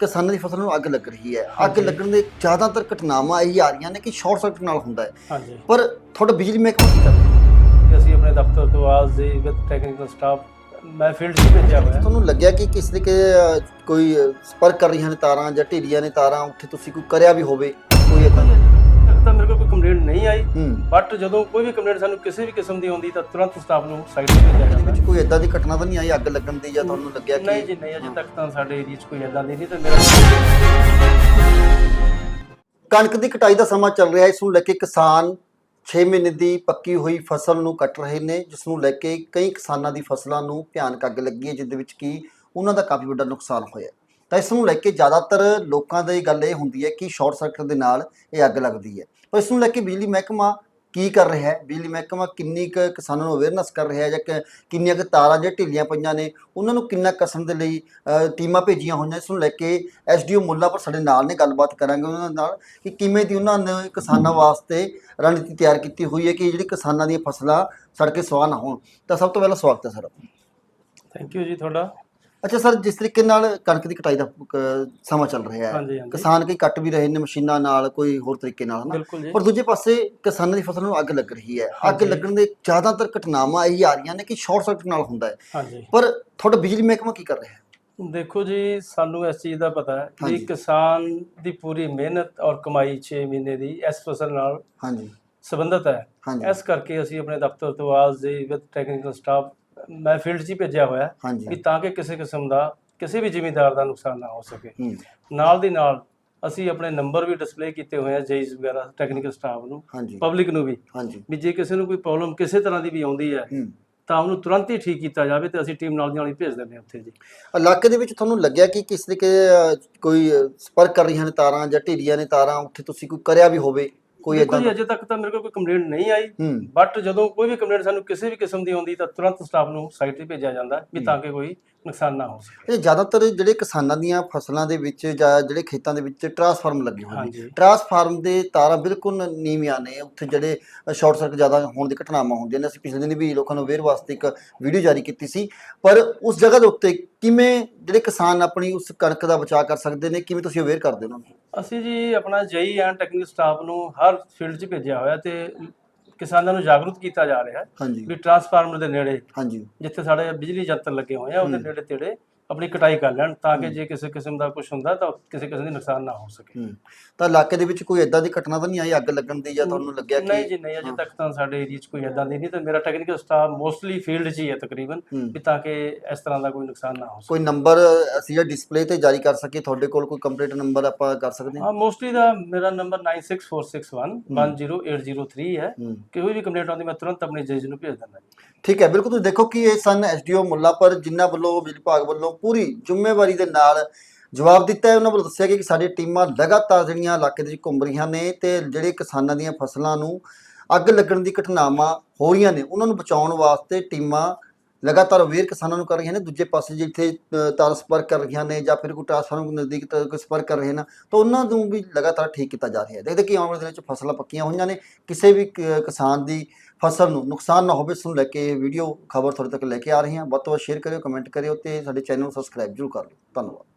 ਕਿਸਾਨਾਂ ਦੀ ਫਸਲ ਨੂੰ ਅੱਗ ਲੱਗ ਰਹੀ ਹੈ। ਅੱਗ। ਲੱਗਣ ਦੇ ਜ਼ਿਆਦਾਤਰ ਘਟਨਾਵਾਂ ਇਹੀ ਆ ਰਹੀਆਂ ਨੇ ਕਿ ਸ਼ਾਰਟ ਸਰਕਟ ਨਾਲ ਹੁੰਦਾ ਹੈ। ਹਾਂਜੀ। ਪਰ ਤੁਹਾਡਾ ਬਿਜਲੀ ਮਹਿਕਮਾ ਕੀ ਕਰਦਾ? ਕਿ ਅਸੀਂ ਆਪਣੇ ਦਫ਼ਤਰ ਤੋਂ ਆਜ ਦੇ ਵਿਦ ਟੈਕਨੀਕਲ ਸਟਾਫ ਮੈਂ ਫੀਲਡ 'ਚ ਭੇਜਿਆ ਹੋਇਆ। ਤੁਹਾਨੂੰ ਲੱਗਿਆ ਕਿ ਕਿਸ ਦੇ ਕੋਈ ਸੰਪਰਕ ਕਰ ਰਹੀਆਂ ਨੇ ਤਾਰਾਂ ਜਾਂ ਢਿੱਲੀਆਂ ਨੇ ਤਾਰਾਂ ਉੱਥੇ ਤੁਸੀਂ ਕੋਈ ਕਰਿਆ ਵੀ ਹੋਵੇ ਕੋਈ ਤਾਂ ਮੇਰੇ ਕੋਲ ਕੋਈ ਕੰਪਲੇਂਟ ਨਹੀਂ ਆਈ ਬਟ ਜਦੋਂ ਕੋਈ ਵੀ ਕੰਪਲੇਂਟ ਸਾਨੂੰ ਕਿਸੇ ਵੀ ਕਿਸਮ ਦੀ ਆਉਂਦੀ ਤਾਂ ਤੁਰੰਤ ਸਟਾਫ ਨੂੰ ਸਾਈਟ ਤੇ ਭੇਜਿਆ ਜਾਂਦਾ। ਵਿੱਚ ਕੋਈ ਏਦਾਂ ਦੀ ਘਟਨਾ ਤਾਂ ਨਹੀਂ ਆਈ ਅੱਗ ਲੱਗਣ ਦੀ ਜਾਂ ਤੁਹਾਨੂੰ ਲੱਗਿਆ ਨਹੀਂ ਕਿ ਜੀ ਨਹੀਂ ਅਜੇ ਤੱਕ ਤਾਂ ਸਾਡੇ ਏਰੀਆ 'ਚ ਕੋਈ ਇਦਾਂ ਦੀ ਨਹੀਂ ਤੇ ਮੇਰਾ ਕਣਕ ਦੀ ਕਟਾਈ ਦਾ ਸਮਾਂ ਚੱਲ ਰਿਹਾ ਹੈ ਇਸ ਨੂੰ ਲੈ ਕੇ ਕਿਸਾਨ 6 ਮਹੀਨੇ ਦੀ ਪੱਕੀ ਹੋਈ ਫਸਲ ਨੂੰ ਕੱਟ ਰਹੇ ਨੇ ਜਿਸ ਨੂੰ ਲੈ ਕੇ ਕਈ ਕਿਸਾਨਾਂ ਦੀ ਫਸਲਾਂ ਨੂੰ ਭਿਆਨਕ ਅੱਗ ਲੱਗੀ ਹੈ ਜਿਸ ਦੇ ਵਿੱਚ ਕੀ ਉਹਨਾਂ ਦਾ ਕਾਫੀ ਵੱਡਾ ਨੁਕਸਾਨ ਹੋਇਆ ਹੈ। ਤਾਂ ਇਸ ਨੂੰ ਲੈ ਕੇ ਜ਼ਿਆਦਾਤਰ ਲੋਕਾਂ ਦੀ ਗੱਲ ਇਹ ਹੁੰਦੀ ਹੈ ਕਿ ਸ਼ਾਰਟ ਸਰਕਟ ਦੇ ਨਾਲ ਇਹ ਅੱਗ ਲੱਗਦੀ ਹੈ। ਪਰ ਇਸ ਨੂੰ ਲੈ ਕੇ ਬਿਜਲੀ ਮਹਿਕਮਾ ਕੀ ਕਰ ਰਿਹਾ ਹੈ? ਬਿਜਲੀ ਮਹਿਕਮਾ ਕਿੰਨੀ ਕੁ ਕਿਸਾਨਾਂ ਨੂੰ ਅਵੇਅਰਨੈਸ ਕਰ ਰਿਹਾ ਹੈ ਜਾਂ ਕਿੰਨੀਆਂ ਕੁ ਤਾਰਾਂ ਜਾਂ ਢਿੱਲੀਆਂ ਪਈਆਂ ਨੇ? ਉਹਨਾਂ ਨੂੰ ਕਿੰਨਾ ਕਸਣ ਦੇ ਲਈ ਟੀਮਾਂ ਭੇਜੀਆਂ ਹੋਈਆਂ? ਇਸ ਨੂੰ ਲੈ ਕੇ ਐਸਡੀਓ ਮੁੱਲਾਪੁਰ ਸਾਡੇ ਨਾਲ ਨੇ, ਗੱਲਬਾਤ ਕਰਾਂਗੇ ਉਹਨਾਂ ਨਾਲ ਕਿ ਕਿਵੇਂ ਦੀ ਉਹਨਾਂ ਨੇ ਕਿਸਾਨਾਂ ਵਾਸਤੇ ਰਣਨੀਤੀ ਤਿਆਰ ਕੀਤੀ ਹੋਈ ਹੈ ਕਿ ਜਿਹੜੀ ਕਿਸਾਨਾਂ ਦੀਆਂ ਫਸਲਾਂ ਸੜ ਕੇ ਸਵਾਹ ਨਾ ਹੋਣ। ਤਾਂ ਸਭ ਤੋਂ ਪਹਿਲਾਂ ਸਵਾਗਤ ਹੈ ਸਰ। ਥੈਂਕ ਯੂ ਜੀ ਤੁਹਾਡਾ। ਅੱਛਾ ਸਰ ਜਿਸ ਤਰੀਕੇ ਨਾਲ ਕਣਕ ਦੀ ਕਟਾਈ ਦਾ ਅ, ਸਮਾਂ ਚੱਲ ਰਿਹਾ ਹੈ ਹਾਂਜੀ ਹਾਂਜੀ। ਕਿਸਾਨ ਕਈ ਕੱਟ ਵੀ ਰਹੇ ਨੇ ਮਸ਼ੀਨਾਂ ਨਾਲ ਕੋਈ ਹੋਰ ਤਰੀਕੇ ਨਾਲ ਹਨਾ? ਬਿਲਕੁਲ ਜੀ। ਪਰ ਦੂਜੇ ਪਾਸੇ ਕਿਸਾਨਾਂ ਦੀ ਫਸਲ ਨੂੰ ਅੱਗ ਲੱਗ ਰਹੀ ਹੈ। ਅੱਗ ਹਾਂਜੀ। ਲੱਗਣ ਦੇ ਜ਼ਿਆਦਾਤਰ ਘਟਨਾਵਾਂ ਇਹੀ ਆ ਰਹੀਆਂ ਨੇ ਕਿ ਸ਼ਾਰਟ ਸਰਕਟ ਨਾਲ ਹੁੰਦਾ ਹੈ। ਹਾਂਜੀ। ਪਰ ਤੁਹਾਡਾ ਬਿਜਲੀ ਮਹਿਕਮਾ ਕੀ ਕਰ ਰਿਹਾ ਹੈ? ਦੇਖੋ ਜੀ ਸਾਨੂੰ ਇਸ ਚੀਜ਼ ਦਾ ਪਤਾ ਹੈ ਹਾਂਜੀ। ਕਿ ਕਿਸਾਨ ਦੀ ਪੂਰੀ ਮਿਹਨਤ ਔਰ ਕਮਾਈ 6 ਮਹੀਨੇ ਦੀ ਇਸ ਫਸਲ ਨਾਲ ਹਾਂਜੀ। ਸੰਬੰਧਿਤ ਹੈ। ਹਾਂਜੀ। ਇਸ ਕਰਕੇ ਅਸੀਂ ਆਪਣੇ ਦਫ਼ਤਰ ਤੋਂ ਆਜ ਦੇ ਵਿਦ ਟੈਕਨੀਕਲ ਸਟਾਫ ਮੈਂ ਫੀਲਡ 'ਚ ਹੀ ਭੇਜਿਆ ਹੋਇਆ ਵੀ ਹਾਂਜੀ ਤਾਂ ਕਿ ਕਿਸੇ ਕਿਸਮ ਦਾ ਕਿਸੇ ਵੀ ਜ਼ਿਮੀਂਦਾਰ ਦਾ ਨੁਕਸਾਨ ਨਾ ਹੋ ਸਕੇ। ਹੂੰ। ਨਾਲ ਦੀ ਨਾਲ ਅਸੀਂ ਆਪਣੇ ਨੰਬਰ ਵੀ ਡਿਸਪਲੇ ਕੀਤੇ ਹੋਏ ਆ ਜੇਈਸ ਵਗੈਰਾ ਟੈਕਨੀਕਲ ਸਟਾਫ ਨੂੰ ਹਾਂਜੀ। ਪਬਲਿਕ ਨੂੰ ਵੀ। ਹਾਂਜੀ। ਵੀ ਜੇ ਕਿਸੇ ਨੂੰ ਕੋਈ ਪ੍ਰੋਬਲਮ ਕਿਸੇ ਤਰ੍ਹਾਂ ਦੀ ਵੀ ਆਉਂਦੀ ਹੈ ਹੂੰ। ਤਾਂ ਉਹਨੂੰ ਤੁਰੰਤ ਹੀ ਠੀਕ ਕੀਤਾ ਜਾਵੇ ਤੇ ਅਸੀਂ ਟੀਮ ਨਾਲ ਦੀ ਨਾਲ ਹੀ ਭੇਜ ਦਿੰਦੇ ਹਾਂ ਉੱਥੇ ਜੀ। ਇਲਾਕੇ ਦੇ ਵਿੱਚ ਤੁਹਾਨੂੰ ਲੱਗਿਆ ਕਿ ਕਿਸ ਤਰੀਕੇ ਅ, ਕੋਈ ਅ, ਸੰਪਰਕ ਕਰ ਰਹੀਆਂ ਨੇ ਤਾਰਾਂ ਜਾਂ ਢਿੱਲੀਆਂ ਨੇ ਤਾਰਾਂ ਉੱਥੇ ਤੁਸੀਂ ਕੋਈ ਕਰਿਆ ਵੀ ਹੋਵੇ? ਕੋਈ ਏਦਾਂ ਜੀ ਅਜੇ ਤੱਕ ਤਾਂ ਮੇਰੇ ਕੋਲ ਕੋਈ ਕੰਪਲੇਂਟ ਨਹੀਂ ਆਈ। ਬਟ ਜਦੋਂ ਕੋਈ ਵੀ ਕੰਪਲੇਂਟ ਸਾਨੂੰ ਕਿਸੇ ਵੀ ਕਿਸਮ ਦੀ ਆਉਂਦੀ ਤਾਂ ਤੁਰੰਤ ਸਟਾਫ ਨੂੰ ਸਾਈਟ ਤੇ ਭੇਜਿਆ ਜਾਂਦਾ ਵੀ ਤਾਂ ਕਿ ਕੋਈ ਨੁਕਸਾਨ ਨਾ ਹੋ ਸਕੇ। ਇਹ ਜ਼ਿਆਦਾਤਰ ਜਿਹੜੇ ਕਿਸਾਨਾਂ ਦੀਆਂ ਫਸਲਾਂ ਦੇ ਵਿੱਚ ਜਾਂ ਜਿਹੜੇ ਖੇਤਾਂ ਦੇ ਵਿੱਚ ਟਰਾਂਸਫਾਰਮ ਲੱਗੇ ਹੋਏ ਨੇ। ਹਾਂਜੀ। ਟਰਾਂਸਫਾਰਮ ਦੇ ਤਾਰਾਂ ਬਿਲਕੁਲ ਨੀਵੀਆਂ ਨੇ। ਉੱਥੇ ਜਿਹੜੇ ਸ਼ਾਰਟ ਸਰਕਟ ਜ਼ਿਆਦਾ ਹੋਣ ਦੀ ਘਟਨਾਵਾਂ ਹੁੰਦੀਆਂ ਨੇ। ਅਸੀਂ ਪਿਛਲੇ ਦਿਨ ਵੀ ਲੋਕਾਂ ਨੂੰ ਅਵੇਅਰ ਵਾਸਤੇ ਇੱਕ ਵੀਡੀਓ ਜਾਰੀ ਕੀਤੀ ਸੀ। ਪਰ ਉਸ ਜਗ੍ਹਾ ਦੇ ਉੱਤੇ ਕਿਵੇਂ ਜਿਹੜੇ ਕਿਸਾਨ ਆਪਣੀ ਉਸ ਕਣਕ ਦਾ ਬਚਾਅ ਕਰ ਸਕਦੇ ਨੇ ਕਿਵੇਂ ਤੁਸੀਂ ਅਵੇਅਰ ਕਰਦੇ ਹੋ ਉਹਨਾਂ ਨੂੰ? ਅਸੀਂ ਜੀ ਆਪਣਾ ਜਈ ਐਂਡ ਟੈਕਨੀਕਲ ਸਟਾਫ ਨੂੰ ਹਰ ਫੀਲਡ 'ਚ ਭੇਜਿਆ ਹੋਇਆ ਤੇ ਕਿਸਾਨਾਂ ਨੂੰ ਜਾਗਰੂਕ ਕੀਤਾ ਜਾ ਰਿਹਾ ਹੈ ਹਾਂਜੀ ਵੀ ਟਰਾਂਸਫਾਰਮਰ ਦੇ ਨੇੜੇ ਹਾਂਜੀ ਜਿੱਥੇ ਸਾਡੇ ਬਿਜਲੀ ਯੰਤਰ ਲੱਗੇ ਹੋਏ ਆ ਉਹਦੇ। ਨੇੜੇ ਤੇੜੇ ਆਪਣੀ ਕਟਾਈ ਕਰ ਲੈਣ ਤਾਂ ਕਿ। ਜੇ ਕਿਸੇ ਕਿਸਮ ਦਾ ਕੁਝ ਹੁੰਦਾ ਤਾਂ ਕਿਸੇ ਕਿਸਮ ਦੀ ਨੁਕਸਾਨ ਨਾ ਹੋ ਸਕੇ। ਹੂੰ। ਤਾਂ ਇਲਾਕੇ ਦੇ ਵਿੱਚ ਕੋਈ ਏਦਾਂ ਦੀ ਘਟਨਾ ਤਾਂ ਨਹੀਂ ਆਈ ਅੱਗ ਲੱਗਣ ਦੀ ਜਾਂ ਤੁਹਾਨੂੰ ਲੱਗਿਆ ਨਹੀਂ ਕਿ ਜੀ ਨਹੀਂ ਅਜੇ। ਤੱਕ ਤਾਂ ਸਾਡੇ ਏਰੀਆ 'ਚ ਕੋਈ ਇਦਾਂ ਦੀ ਨਹੀਂ ਤੇ ਮੇਰਾ ਟੈਕਨੀਕਲ ਸਟਾਫ ਮੋਸਟਲੀ ਫੀਲਡ 'ਚ ਹੀ ਹੈ ਤਕਰੀਬਨ ਹੂੰ। ਵੀ ਤਾਂ ਕਿ ਇਸ ਤਰ੍ਹਾਂ ਦਾ ਕੋਈ ਨੁਕਸਾਨ ਨਾ ਹੋ ਸਕੇ। ਕੋਈ ਨੰਬਰ ਅਸੀਂ ਜਿਹੜਾ ਡਿਸਪਲੇ ਤੇ ਜਾਰੀ ਕਰ ਸਕੀਏ? ਤੁਹਾਡੇ ਕੋਲ ਕੋਈ ਕੰਪਲੀਟ ਨੰਬਰ ਆਪਾਂ ਕਰ ਸਕਦੇ ਹਾਂ? ਹਾਂ ਮੋਸਟਲੀ ਦਾ ਮੇਰਾ ਨੰਬਰ 9646110803 ਹੈ। ਹੂੰ। ਕੋਈ ਵੀ ਕੰਪਲੇਂਟ ਆਉਂਦੀ ਮੈਂ ਤੁਰੰਤ ਆਪਣੇ ਜੱਜ ਨੂੰ ਭੇਜ ਦਿੰਦਾ ਜੀ। ਠੀਕ ਹੈ ਬਿਲਕੁਲ ਤੁਸੀਂ ਦੇਖੋ ਕਿ ਇਹ ਸਨ ਐਸਡੀਓ ਮੁੱਲਾਪੁਰ ਜਿਨ੍ਹਾਂ ਵੱਲੋਂ ਬਿਜਲੀ ਵਿਭਾਗ ਵੱਲੋਂ ਪੂਰੀ ਜ਼ਿੰਮੇਵਾਰੀ ਦੇ ਨਾਲ ਜਵਾਬ ਦਿੱਤਾ ਹੈ। ਉਹਨਾਂ ਵੱਲੋਂ ਦੱਸਿਆ ਗਿਆ ਕਿ ਸਾਡੀ ਟੀਮਾਂ ਲਗਾਤਾਰ ਜਿਹੜੀਆਂ ਇਲਾਕੇ ਦੇ ਵਿੱਚ ਘੁੰਮ ਰਹੀਆਂ ਨੇ ਤੇ ਜਿਹੜੇ ਕਿਸਾਨਾਂ ਦੀਆਂ ਫਸਲਾਂ ਨੂੰ ਅੱਗ ਲੱਗਣ ਦੀ ਘਟਨਾਵਾਂ ਹੋ ਰਹੀਆਂ ਨੇ, ਉਹਨਾਂ ਨੂੰ ਬਚਾਉਣ ਵਾਸਤੇ ਟੀਮਾਂ ਲਗਾਤਾਰ ਅਵੇਅਰ ਕਿਸਾਨਾਂ ਨੂੰ ਕਰ ਰਹੀਆਂ ਨੇ, ਦੂਜੇ ਪਾਸੇ ਜਿੱਥੇ ਤਾਰ ਸੰਪਰਕ ਕਰ ਰਹੀਆਂ ਨੇ ਜਾਂ ਫਿਰ ਕੋਈ ਟ੍ਰਾਂਸਫਾਰਮਰ ਨਜ਼ਦੀਕ ਕੋਈ ਸੰਪਰਕ ਕਰ ਰਹੇ ਨੇ, ਤਾਂ ਉਹਨਾਂ ਨੂੰ ਵੀ ਲਗਾਤਾਰ ਠੀਕ ਕੀਤਾ ਜਾ ਰਿਹਾ ਹੈ। ਦੇਖਦੇ ਕਿ ਆਉਣ ਵਾਲੇ ਦਿਨਾਂ ਵਿੱਚ ਫਸਲਾਂ ਪੱਕੀਆਂ ਹੋਈਆਂ ਨੇ, ਕਿਸੇ ਵੀ ਕ- ਕਿਸਾਨ ਦੀ ਫਸਲ ਨੂੰ ਨੁਕਸਾਨ ਨਾ ਹੋਵੇ, ਇਸ ਨੂੰ ਲੈ ਕੇ ਵੀਡੀਓ ਖਬਰ ਤੁਹਾਡੇ ਤੱਕ ਲੈ ਕੇ ਆ ਰਹੇ ਹਾਂ ਵੱਧ ਤੋਂ ਵੱਧ ਸ਼ੇਅਰ ਕਰਿਓ, ਕਮੈਂਟ ਕਰਿਓ ਤੇ ਸਾਡੇ ਚੈਨਲ ਨੂੰ ਸਬਸਕ੍ਰਾਈਬ ਜ਼ਰੂਰ ਕਰ ਲਿਓ। ਧੰਨਵਾਦ।